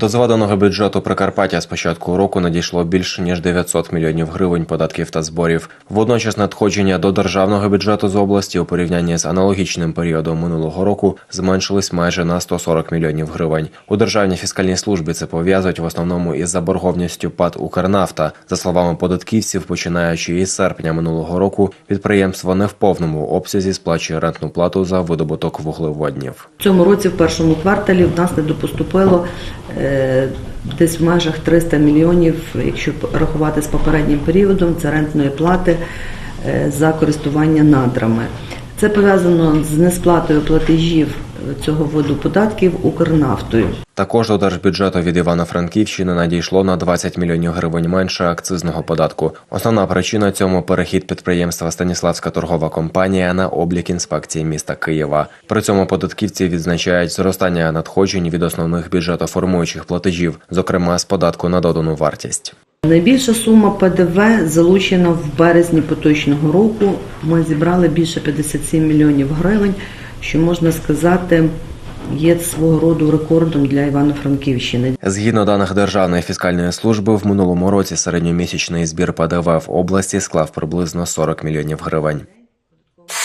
До зведеного бюджету Прикарпаття з початку року надійшло більше ніж 900 мільйонів гривень податків та зборів. Водночас надходження до державного бюджету з області у порівнянні з аналогічним періодом минулого року зменшились майже на 140 мільйонів гривень. У державній фіскальній службі це пов'язують в основному із заборгованістю ПАД «Укрнафта». За словами податківців, починаючи із серпня минулого року, підприємство не в повному обсязі сплачує рентну плату за видобуток вуглеводнів. В цьому році, в першому кварталі, в нас недопоступило е, десь в межах 300 мільйонів, якщо рахувати з попереднім періодом, це рентної плати е, за користування надрами. Це пов'язано з несплатою платежів цього виду податків Укрнафтою. Також до держбюджету від Івано-Франківщини надійшло на 20 мільйонів гривень менше акцизного податку. Основна причина цьому перехід підприємства Станіславська торгова компанія на облік інспекції міста Києва. При цьому податківці відзначають зростання надходжень від основних бюджетоформуючих платежів, зокрема з податку на додану вартість. Найбільша сума ПДВ залучена в березні поточного року. Ми зібрали більше 57 мільйонів гривень, що можна сказати є свого роду рекордом для Івано-Франківщини. Згідно даних Державної фіскальної служби, в минулому році середньомісячний збір ПДВ в області склав приблизно 40 мільйонів гривень.